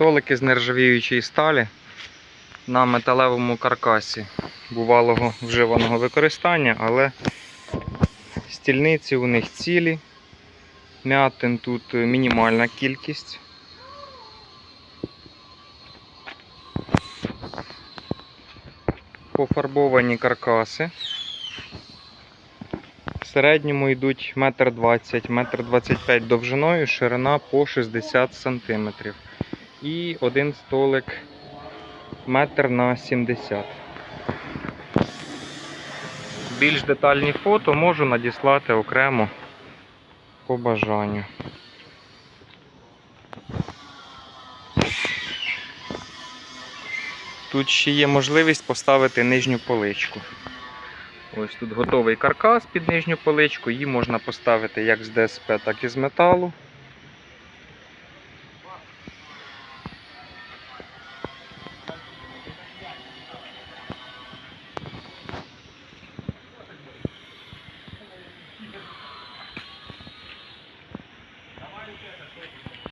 Столики з нержавіючої сталі на металевому каркасі бувалого вживаного використання, але стільниці у них цілі. М'ятин тут мінімальна кількість. Пофарбовані каркаси. В середньому йдуть 1,20 м, 1,25 м довжиною, ширина по 60 см. І один столик метр на 70 Більш детальні фото можу надіслати окремо по бажанню. Тут ще є можливість поставити нижню поличку. Ось тут готовий каркас під нижню поличку, її можна поставити як з ДСП, так і з металу.